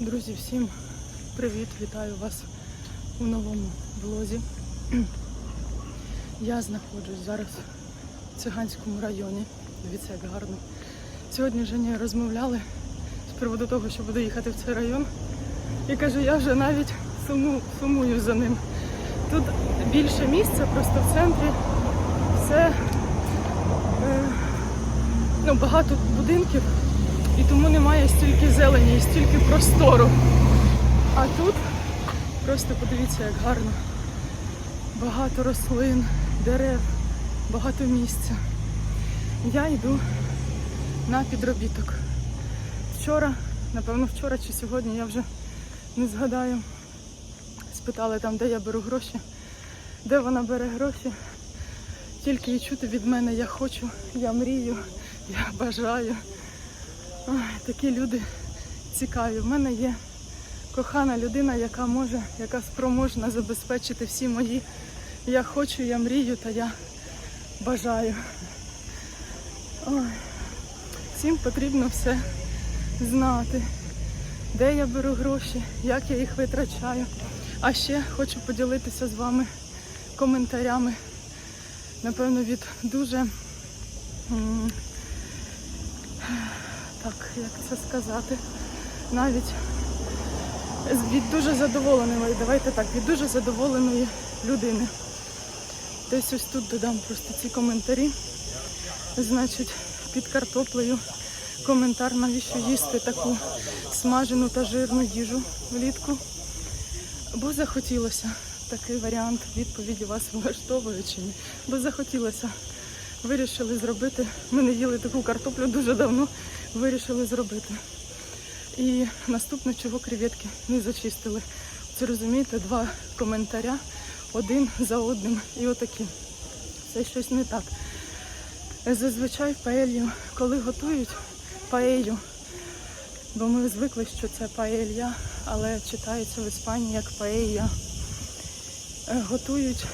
Друзі, всім привіт! Вітаю вас у новому влозі. Я знаходжусь зараз в циганському районі. Дивіться, як гарно. Сьогодні з Женєю розмовляли з приводу того, що буду їхати в цей район. І кажу, я вже навіть суму, сумую за ним. Тут більше місця, просто в центрі все е, ну, багато будинків, і тому немає стільки зелені і стільки простору. А тут просто подивіться, як гарно. Багато рослин, дерев, багато місця. Я йду на підробіток. Вчора, напевно, вчора чи сьогодні, я вже не згадаю. Спитали там, де я беру гроші, де вона бере гроші. Тільки і чути від мене я хочу, я мрію, я бажаю. Ой, такі люди цікаві. В мене є кохана людина, яка може, яка спроможна забезпечити всі мої. Я хочу, я мрію та я бажаю. Ой. Всім потрібно все знати, де я беру гроші, як я їх витрачаю. А ще хочу поділитися з вами коментарями, напевно, від дуже так, як це сказати, навіть від дуже задоволеної, давайте так, від дуже задоволеної людини. Десь ось тут додам просто ці коментарі. Значить, під картоплею коментар, навіщо їсти таку смажену та жирну їжу влітку. Бо захотілося такий варіант відповіді вас влаштовує чи ні. Бо захотілося. Вирішили зробити. Ми не їли таку картоплю дуже давно. Вирішили зробити. І наступне, чого креветки не зачистили. Це розумієте, два коментаря один за одним. І отакі. Це щось не так. Зазвичай паелью, коли готують паелью, бо ми звикли, що це паелья, але читається в Іспанії як паелья. Е, Готують,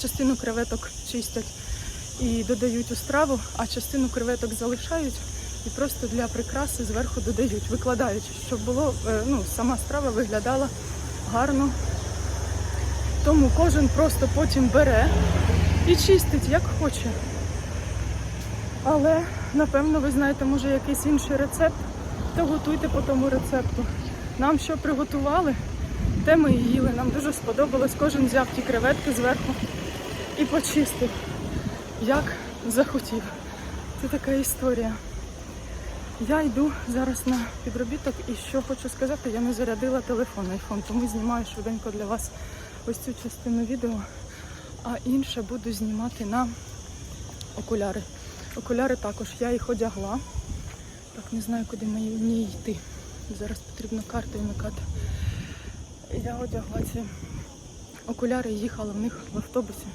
частину креветок чистять і додають у страву, а частину креветок залишають і просто для прикраси зверху додають, викладаючи, щоб було, е, ну, сама страва виглядала гарно. Тому кожен просто потім бере і чистить як хоче. Але, напевно, ви знаєте, може якийсь інший рецепт, то готуйте по тому рецепту. Нам що приготували, те ми і їли. Нам дуже сподобалось. Кожен взяв ті креветки зверху і почистив, як захотів. Це така історія. Я йду зараз на підробіток і що хочу сказати, я не зарядила телефон iPhone, тому знімаю швиденько для вас ось цю частину відео, а інше буду знімати на окуляри. Окуляри також, я їх одягла. Так, не знаю, куди мені йти. Зараз потрібно карту вмикати. Я одягла ці окуляри і їхала в них в автобусі.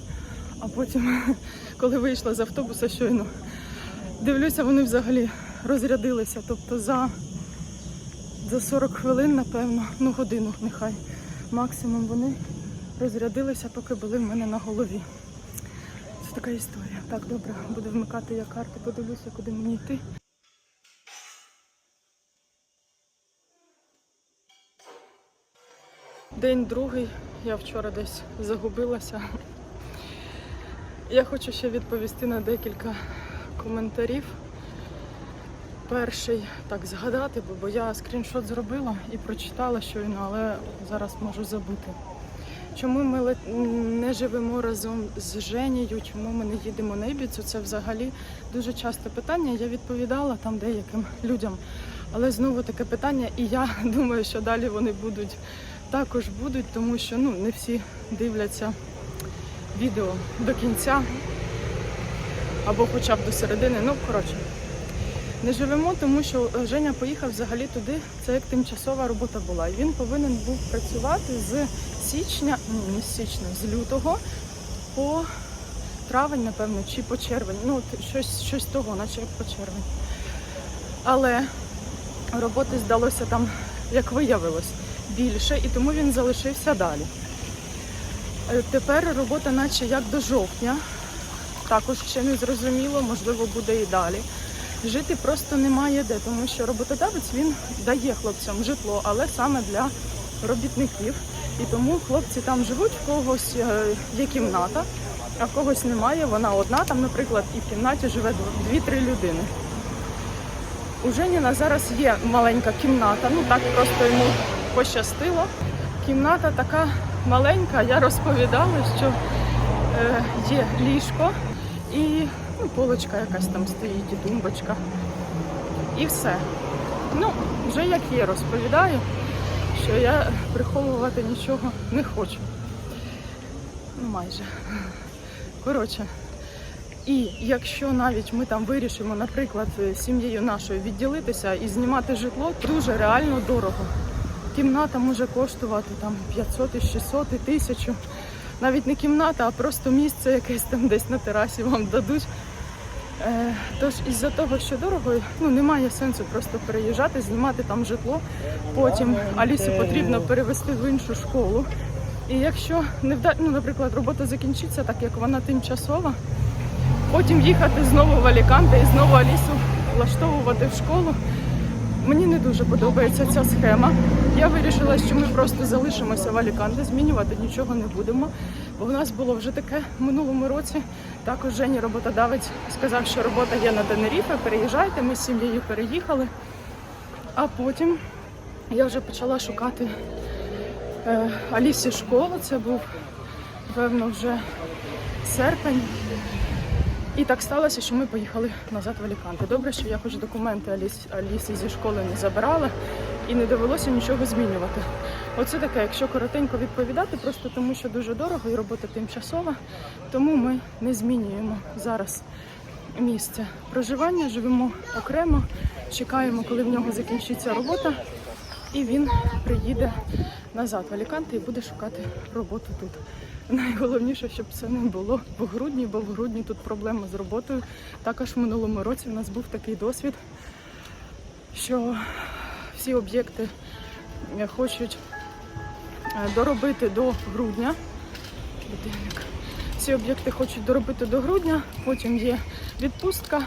А потім, коли вийшла з автобуса щойно, дивлюся, вони взагалі розрядилися. Тобто за, за 40 хвилин, напевно, ну годину нехай. Максимум вони розрядилися, поки були в мене на голові. Це така історія. Так, добре, буду вмикати я карти, подивлюся, куди мені йти. День другий, я вчора десь загубилася. Я хочу ще відповісти на декілька коментарів. Перший так згадати, бо, я скріншот зробила і прочитала щойно, але зараз можу забути. Чому ми не живемо разом з Женією, чому ми не їдемо на Ібіцу? Це взагалі дуже часте питання. Я відповідала там деяким людям. Але знову таке питання, і я думаю, що далі вони будуть також будуть, тому що ну, не всі дивляться відео до кінця або хоча б до середини. Ну, коротше. Не живемо, тому що Женя поїхав взагалі туди. Це як тимчасова робота була. І він повинен був працювати з січня, ні, не з січня, з лютого по травень, напевно, чи по червень. Ну, щось, щось того, наче як по червень. Але роботи здалося там, як виявилось, більше, і тому він залишився далі. Е, Тепер робота, наче як до жовтня. Також ще не зрозуміло, можливо, буде і далі. жити просто немає де, тому що роботодавець він дає хлопцям житло, але саме для робітників. І тому хлопці там живуть, в когось е, є кімната, а в когось немає. Вона одна там, наприклад, і в кімнаті живе дв- 2-3 людини. У Женіна зараз є маленька кімната, ну так просто йому пощастило. Кімната така маленька, я розповідала, що е, є ліжко і ну, полочка якась там стоїть, і тумбочка. І все. Ну, вже як є, розповідаю, що я приховувати нічого не хочу. Ну, майже. Коротше. І якщо навіть ми там вирішимо, наприклад, сім'єю нашою відділитися і знімати житло, дуже реально дорого. Кімната може коштувати там 500, і 600, і 1000. Навіть не кімната, а просто місце якесь там десь на терасі вам дадуть. Е, Тож із-за того, що дорого, ну немає сенсу просто переїжджати, знімати там житло. Потім Алісу потрібно перевести в іншу школу. І якщо не вда... ну, наприклад, робота закінчиться, так як вона тимчасова, потім їхати знову в Аліканте і знову Алісу влаштовувати в школу. Мені не дуже подобається ця схема. Я вирішила, що ми просто залишимося в Аліканте, змінювати нічого не будемо. Бо в нас було вже таке в минулому році. Також Жені роботодавець сказав, що робота є на Тенеріфе, переїжджайте, ми з сім'єю переїхали. А потім я вже почала шукати е, Алісі школу. Це був, певно, вже серпень. І так сталося, що ми поїхали назад в Аліканте. Добре, що я хоч документи Аліс, Аліси зі школи не забирала і не довелося нічого змінювати. Оце таке, якщо коротенько відповідати, просто тому що дуже дорого і робота тимчасова, тому ми не змінюємо зараз місце проживання, живемо окремо, чекаємо, коли в нього закінчиться робота, і він приїде назад в Аліканте і буде шукати роботу тут. Найголовніше, щоб це не було в грудні, бо в грудні тут проблеми з роботою. Також в минулому році в нас був такий досвід, що всі об'єкти е, хочуть е, доробити до грудня. Всі об'єкти хочуть доробити до грудня, потім є відпустка,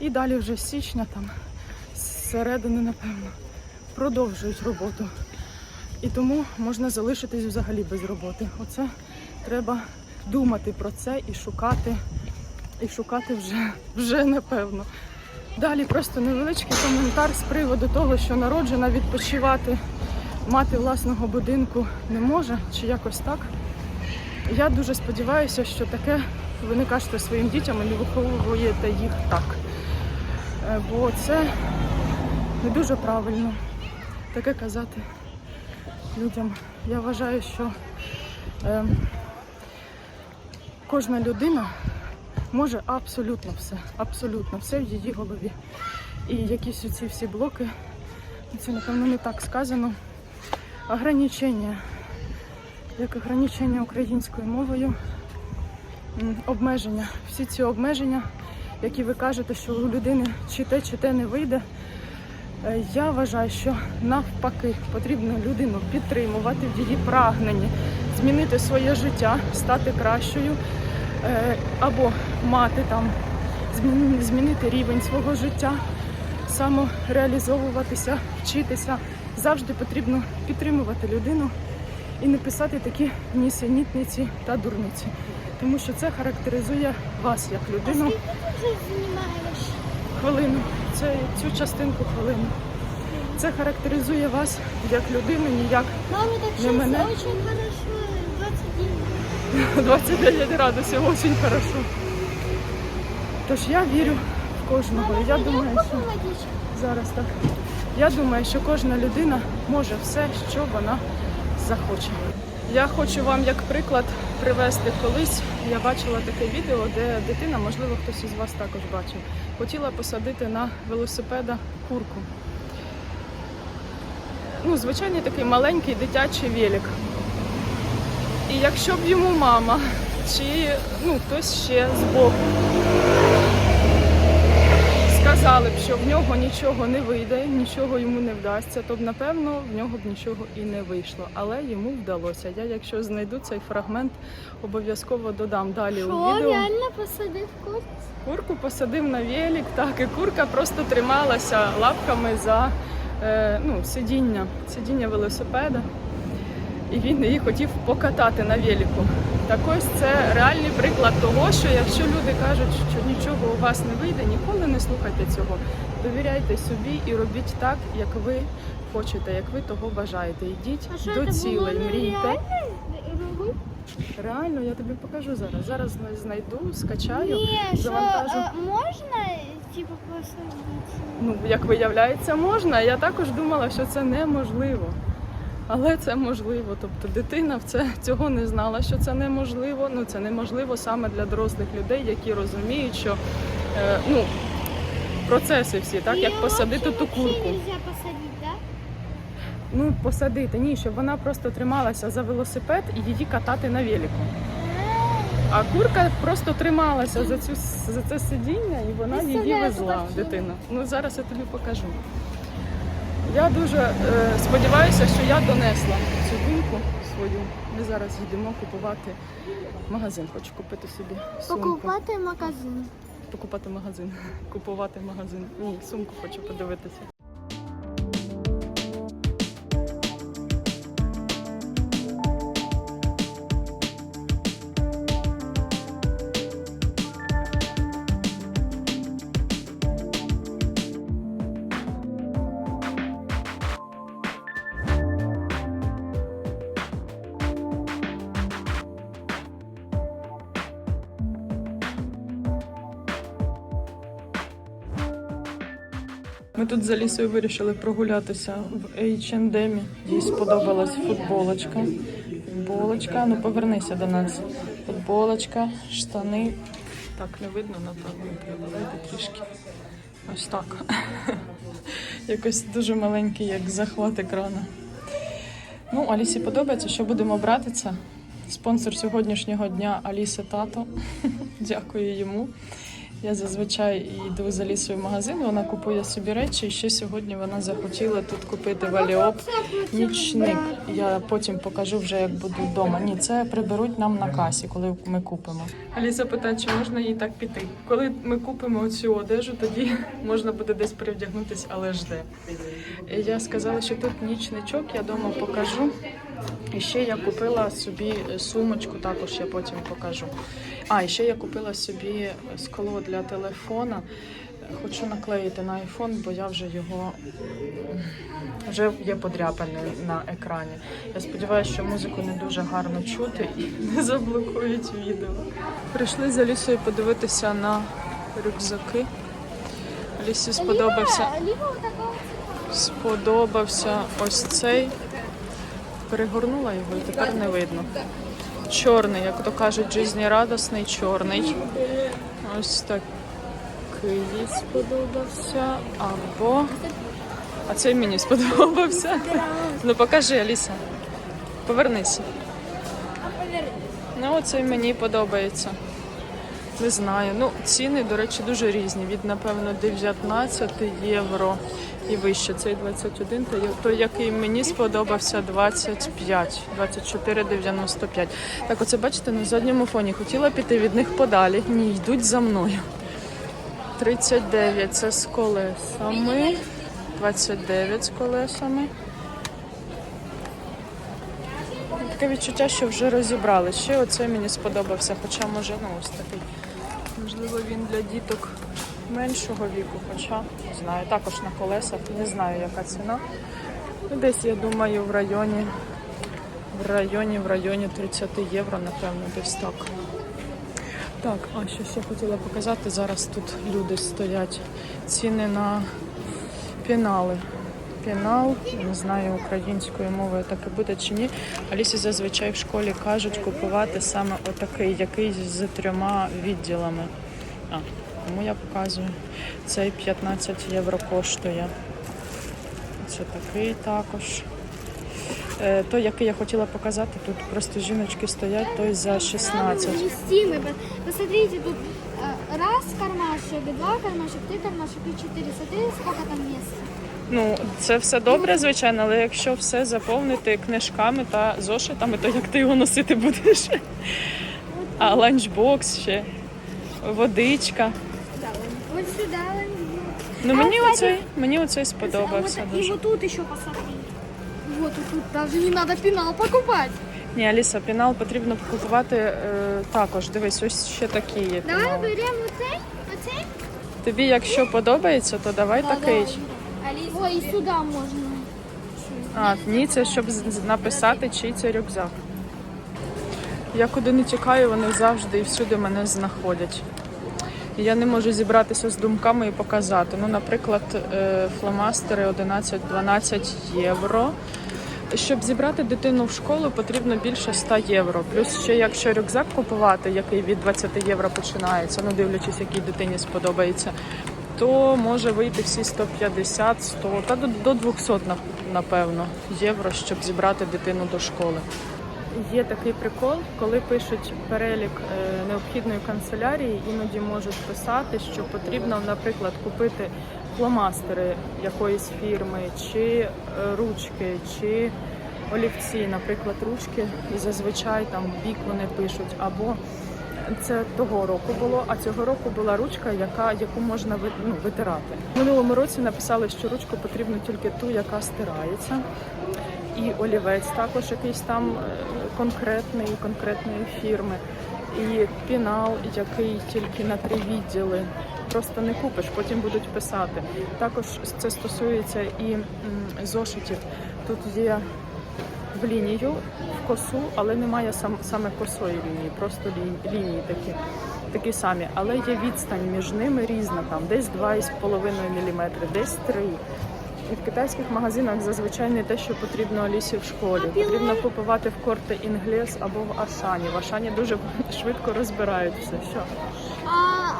і далі вже з січня, там, з середини, напевно, продовжують роботу. І тому можна залишитись взагалі без роботи. Оце треба думати про це і шукати, і шукати вже, вже напевно. Далі просто невеличкий коментар з приводу того, що народжена відпочивати, мати власного будинку не може, чи якось так. Я дуже сподіваюся, що таке ви не кажете своїм дітям і не виховуєте їх так. Е, Бо це не дуже правильно таке казати людям. Я вважаю, що е, кожна людина може абсолютно все, абсолютно все в її голові. І якісь оці всі блоки, це напевно не так сказано. Ограничення, як ограничення українською мовою, обмеження. Всі ці обмеження, які ви кажете, що у людини чи те, чи те не вийде. Е, Я вважаю, що навпаки потрібно людину підтримувати в її прагненні, змінити своє життя, стати кращою, е, або мати там, змінити рівень свого життя, самореалізовуватися, вчитися. Завжди потрібно підтримувати людину і не писати такі нісенітниці та дурниці, тому що це характеризує вас як людину. Ты уже занимаешь. Хвилину, це цю частинку хвилину. Це характеризує вас як людину, ніяк Мама, так Не мене. очень хорошо. 29. 29 градусів, дуже хорошо. Тож я вірю в кожного. І Я думаю, що зараз так. Я думаю, що кожна людина може все, що вона захоче. Я хочу вам як приклад привести колись. Я бачила таке відео, де дитина, можливо, хтось із вас також бачив, хотіла посадити на велосипеда курку. Ну, звичайний такий маленький дитячий велик. І якщо б йому мама чи ну, хтось ще збоку сказав, сказали б, що в нього нічого не вийде, нічого йому не вдасться, то б напевно в нього б нічого і не вийшло. Але йому вдалося. Я, якщо знайду цей фрагмент, обов'язково додам далі у Що, відео. реально посадив курс? Курку посадив на велик, так, і курка просто трималася лапками за е, ну, сидіння, сидіння велосипеда. І він її хотів покатати на велику. Так ось це реальний приклад того, що якщо люди кажуть, що нічого у вас не вийде, ніколи не слухайте цього. Довіряйте собі і робіть так, як ви хочете, як ви того бажаєте. Йдіть А що до цілей, мрійте. Реально, я тобі покажу зараз. Зараз знайду, скачаю. Ні, що завантажу. е, можна типу посадити? Ну, як виявляється, можна. Я також думала, що це неможливо. Але це можливо. Тобто дитина в це цього не знала, що це неможливо. Ну це неможливо саме для дорослих людей, які розуміють, що е, ну, процеси всі, так як посадити ту курку. Ну, посадити, ні, щоб вона просто трималася за велосипед і її катати на велику. А курка просто трималася за цю за це сидіння і вона її везла, дитина. Ну зараз я тобі покажу. Я дуже е, сподіваюся, що я донесла цю думку свою. Ми зараз йдемо купувати магазин. Хочу купити собі сумку. Покупати магазин. Покупати магазин. Купувати магазин. Ні, сумку хочу подивитися. Ми тут за лісою вирішили прогулятися в H&M. Їй сподобалась футболочка. Футболочка, ну повернися до нас. Футболочка, штани. Так, не видно, напевно, треба трішки. Ось так. Якось дуже маленький, як захват екрану. Ну, Алісі подобається, що будемо брати це. Спонсор сьогоднішнього дня Аліси тато. Дякую йому. Я зазвичай йду за лісою в магазин, вона купує собі речі. І ще сьогодні вона захотіла тут купити валіоп нічник. Я потім покажу вже, як буду вдома. Ні, це приберуть нам на касі, коли ми купимо. Аліса питає, чи можна їй так піти. Коли ми купимо цю одежу, тоді можна буде десь перевдягнутися, але ж де. Я сказала, що тут нічничок, я вдома покажу. І ще я купила собі сумочку, також я потім покажу. А, і ще я купила собі скло для телефона. Хочу наклеїти на айфон, бо я вже його вже є подряпане на екрані. Я сподіваюся, що музику не дуже гарно чути і не заблокують відео. Прийшли за лісою подивитися на рюкзаки. Лісі сподобався. Сподобався ось цей. Перегорнула його і тепер не видно. Чорний, як то кажуть, жизнерадісний, чорний. Ось такий сподобався. Або. А цей мені сподобався. Ну покажи, Аліса. Повернися. Ну, оцей мені подобається. Не знаю. Ну, ціни, до речі, дуже різні. Від, напевно, 19 євро і вище. Цей 21, то який мені сподобався, 25, 24,95. Так, оце бачите, на задньому фоні. Хотіла піти від них подалі. Ні, йдуть за мною. 39 це з колесами. 29 з колесами. Таке відчуття, що вже розібрали. Ще оце мені сподобався, хоча може, ну ось такий. Можливо, він для діток меншого віку, хоча не знаю. Також на колесах, не знаю, яка ціна. Ну, десь, я думаю, в районі, в районі, в районі 30 євро, напевно, десь так. Так, а що ще хотіла показати, зараз тут люди стоять. Ціни на пінали. Пінал, не знаю українською мовою так і буде чи ні. Алісі зазвичай в школі кажуть купувати саме отакий, який з трьома відділами. А, тому я показую. Цей 15 євро коштує. Це такий також. Е, той, який я хотіла показати, тут просто жіночки стоять, той за 16. Там вместимый. Посмотрите, тут э, раз кармашек, два кармашек, три кармашек и четыре. Смотри, сколько там места. Ну, це все добре, звичайно, але якщо все заповнити книжками та зошитами, то як ти його носити будеш? А ланчбокс ще, водичка. Ну мені оцей, мені оцей сподобався вот, дуже. вот тут еще посмотри. Вот и тут даже не надо пенал покупать. Ні, Аліса, пінал потрібно купувати е, також. Дивись, ось ще такі є. Давай пінали. берем вот цей, вот. Тобі, якщо подобається, то давай такий. Ой, и сюда можно. А, ні, це щоб з- з- написати, чий це рюкзак. Я куди не тікаю, вони завжди і всюди мене знаходять. Я не можу зібратися з думками і показати. Ну, наприклад, е, фломастери 11-12 євро. Щоб зібрати дитину в школу, потрібно більше 100 євро. Плюс ще якщо рюкзак купувати, який від 20 євро починається, ну дивлячись, якій дитині сподобається, то може вийти всі 150, 100 та до 200, напевно, євро, щоб зібрати дитину до школи. Є такий прикол, коли пишуть перелік е, необхідної канцелярії, іноді можуть писати, що потрібно, наприклад, купити фломастери якоїсь фірми, чи е, ручки, чи олівці, наприклад, ручки, і зазвичай там в бік вони пишуть, або це того року було, а цього року була ручка, яка, яку можна ну, витирати. В минулому році написали, що ручку потрібно тільки ту, яка стирається. І олівець також якийсь там е, конкретний, конкретної фірми. І пінал, який тільки на три відділи. Просто не купиш, потім будуть писати. Також це стосується і зошитів. Тут є в лінію, в косу, але немає сам, саме косої лінії, просто лі- лінії такі, такі самі. Але є відстань між ними різна, там десь 2,5 мм, десь 3 і в китайських магазинах зазвичай не те, що потрібно Алісі в школі. Потрібно купувати в корте інглес або в Ашані. В Ашані дуже швидко розбирають все. Що? А,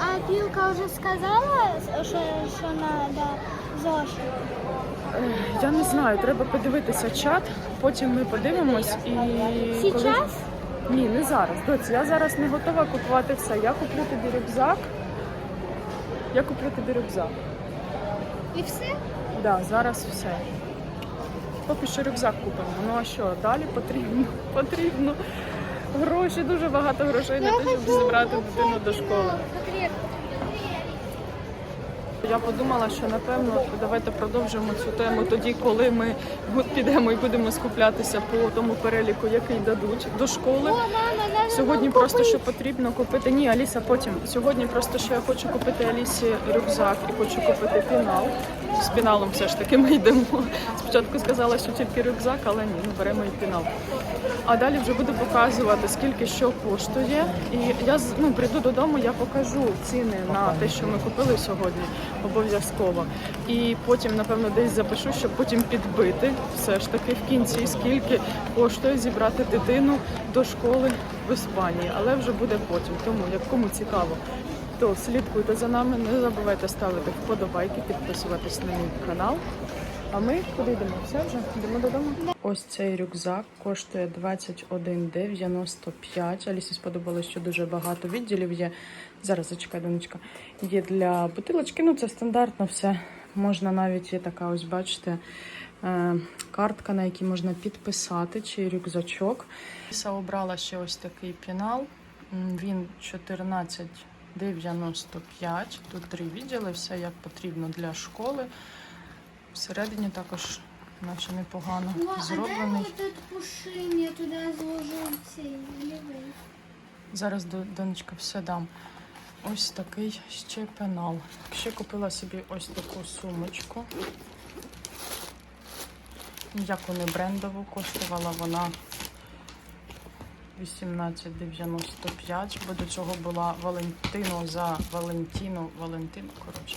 а Пилка уже сказала, что надо ЗОЖ? Ех, Я не знаю, треба подивитися чат, потім ми подивимось і коли... Сейчас? Ні, не зараз. Доці, я зараз не готова купувати все. Я куплю тобі рюкзак. Я куплю тобі рюкзак. И все? Да, зараз все. Поки що рюкзак купимо. Ну а що, далі потрібно, потрібно гроші, дуже багато грошей на те, щоб зібрати дитину до школи. Я подумала, що напевно давайте продовжимо цю тему тоді, коли ми підемо і будемо скуплятися по тому переліку, який дадуть до школи. Сьогодні просто що потрібно купити. Ні, Аліса, потім. Сьогодні просто що я хочу купити Алісі рюкзак і хочу купити пінал. З піналом все ж таки ми йдемо. Спочатку сказала, що тільки рюкзак, але ні, ну беремо і пінал. А далі вже буду показувати, скільки що коштує. І я ну, прийду додому, я покажу ціни на те, що ми купили сьогодні, обов'язково. І потім, напевно, десь запишу, щоб потім підбити все ж таки в кінці, скільки коштує зібрати дитину до школи в Іспанії. Але вже буде потім. Тому як кому цікаво, то слідкуйте за нами, не забувайте ставити вподобайки, підписуватись на мій канал. А ми куди йдемо? Все вже йдемо додому. Ось цей рюкзак коштує 21,95. Алісі сподобалось, що дуже багато відділів є. Зараз зачекай, донечка. Є для бутилочки. Ну це стандартно все. Можна навіть є така, ось бачите, е, картка, на якій можна підписати, чи рюкзачок. Аліса обрала ще ось такий пінал. Він 14,95. Тут три відділи, все як потрібно для школи. Всередині також, наче непогано Ну, а дай зроблений. вот этот кушин, я туда заложу цей олівець. Зараз донечка все дам. Ось такий ще пенал. Ще купила собі ось таку сумочку. Ніяку не брендову, коштувала вона 18,95, бо до цього була Валентино за Валентіно, Валентино, коротше,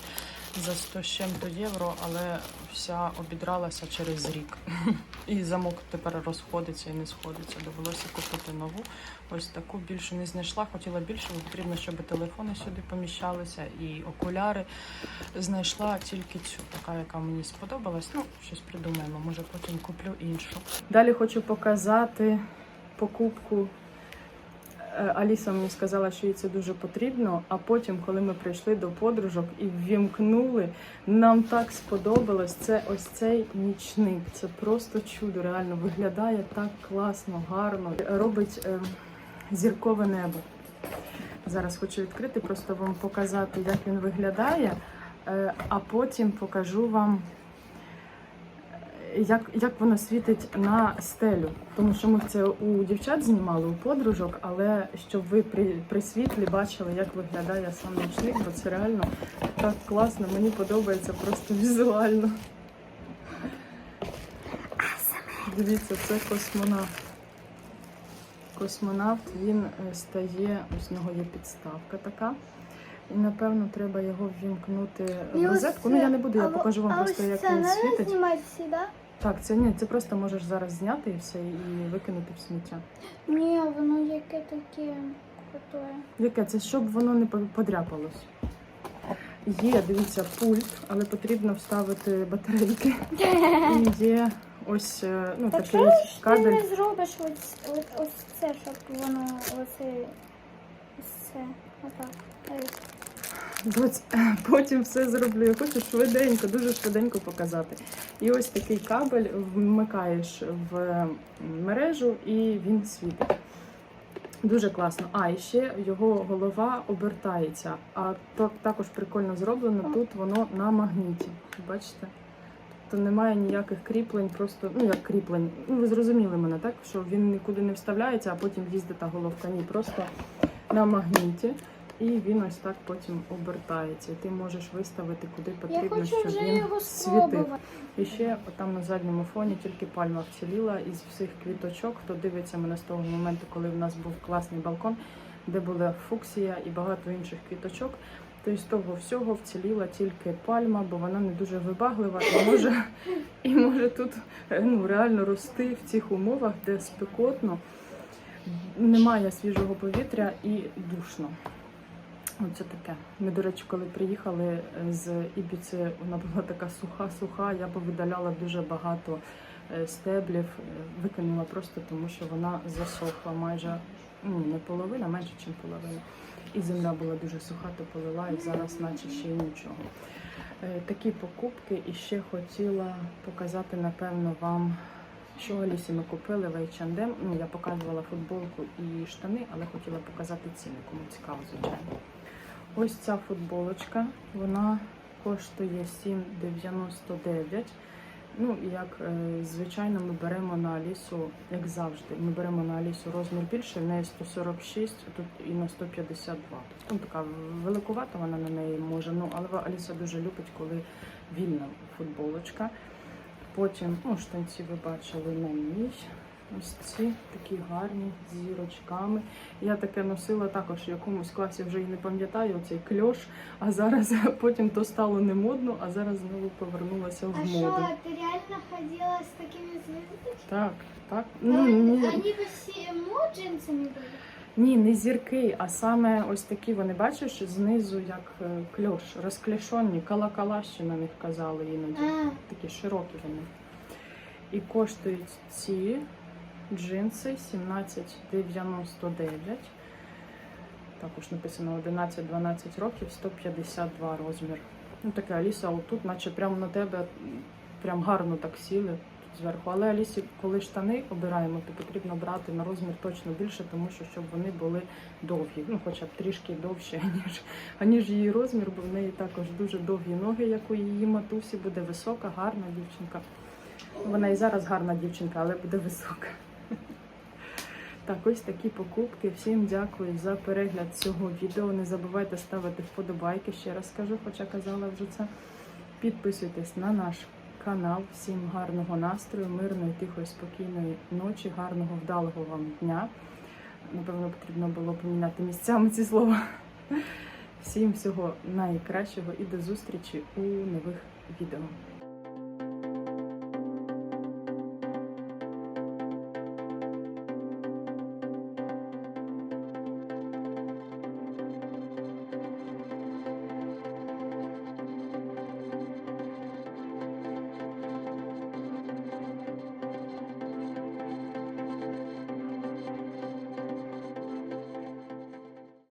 за 100 з чим-то євро, але вся обідралася через рік. І замок тепер розходиться і не сходиться. Довелося купити нову. Ось таку більше не знайшла. Хотіла більше, бо потрібно, щоб телефони сюди поміщалися і окуляри. Знайшла тільки цю, така, яка мені сподобалась. Ну, щось придумаємо, може потім куплю іншу. Далі хочу показати покупку Аліса мені сказала, що їй це дуже потрібно. А потім, коли ми прийшли до подружок і ввімкнули, нам так сподобалось. Це ось цей нічник. Це просто чудо. Реально виглядає так класно, гарно. Робить е, зіркове небо. Зараз хочу відкрити, просто вам показати, як він виглядає, е, а потім покажу вам, е, як, як воно світить на стелю. Тому що ми це у дівчат знімали, у подружок, але щоб ви при, при світлі бачили, як виглядає сам нічник, бо це реально так класно, мені подобається просто візуально. Дивіться, це космонавт. Космонавт він е, стає, ось в нього є підставка така. І напевно треба його ввімкнути в розетку. Ну я не буду, я покажу вам просто, як він світить. Так, це ні, це просто можеш зараз зняти і все, і викинути в сміття. Ні, воно яке таке крутое. Яке? Це щоб воно не по- подряпалось. Є, дивіться, пульт, але потрібно вставити батарейки. І є ось е, ну, Так такий Ти кабель. не зробиш ось, ось, ось це, щоб воно оце, ось це, отак. Доць, потім все зроблю. Я хочу швиденько, дуже швиденько показати. І ось такий кабель вмикаєш в мережу і він світить. Дуже класно. А, і ще його голова обертається. А то також прикольно зроблено. Тут воно на магніті. Бачите? Тобто немає ніяких кріплень, просто ну як кріплень. Ну ви зрозуміли мене, так? Що він нікуди не вставляється, а потім їздить та головка. Ні, просто на магніті. І він ось так потім обертається. І ти можеш виставити куди потрібно, щоб він його світив. І ще там на задньому фоні тільки пальма вціліла із всіх квіточок. Хто дивиться мене з того моменту, коли в нас був класний балкон, де була фуксія і багато інших квіточок. То із того всього вціліла тільки пальма, бо вона не дуже вибаглива і може, і може тут ну, реально рости в цих умовах, де спекотно, немає свіжого повітря і душно. Оце таке. Ми, до речі, коли приїхали е, з Ібіці, вона була така суха-суха. Я повидаляла дуже багато е, стеблів, е, викинула просто тому, що вона засохла майже ну, не половина, менше, ніж половина. І земля була дуже суха, то полила, і зараз наче ще й нічого. Такі покупки і ще хотіла показати, напевно, вам, що Алісі ми купили в H&M. Ну, я показувала футболку і штани, але хотіла показати ціни, кому цікаво, звичайно. Ось ця футболочка, вона коштує 7,99. Ну, як е, звичайно, ми беремо на Алісу, як завжди, ми беремо на Алісу розмір більше, в неї 146, тут і на 152. Тобто ну, така великувата вона на неї може. Ну, але Аліса дуже любить, коли вільна футболочка. Потім, ну, штанці ви бачили на ній. Ось ці такі гарні з зірочками. Я таке носила також в якомусь класі, вже і не пам'ятаю, цей кльош. А зараз потім то стало не модно, а зараз знову повернулася в А моду. що, ти реально ходила з такими зв'язками? Так, так. Ну, ні, Вони всімо джинсами були? ні, не зірки, а саме ось такі вони бачиш знизу, як е, кльош, розклешені, калакала ще на них казали іноді. А, Такі широкі вони. І коштують ці джинси 17,99. Також написано 11-12 років, 152 розмір. Ну таке Аліса, отут, наче прямо на тебе прям гарно так сіли зверху. Але Алісі, коли штани обираємо, то потрібно брати на розмір точно більше, тому що щоб вони були довгі. Ну, хоча б трішки довші, аніж, аніж її розмір, бо в неї також дуже довгі ноги, як у її матусі, буде висока, гарна дівчинка. Вона і зараз гарна дівчинка, але буде висока. Так, ось такі покупки. Всім дякую за перегляд цього відео. Не забувайте ставити вподобайки. Ще раз скажу, хоча казала вже це. Підписуйтесь на наш канал. Всім гарного настрою, мирної, тихої, спокійної ночі, гарного, вдалого вам дня. Напевно, потрібно було поміняти місцями ці слова. Всім всього найкращого і до зустрічі у нових відео.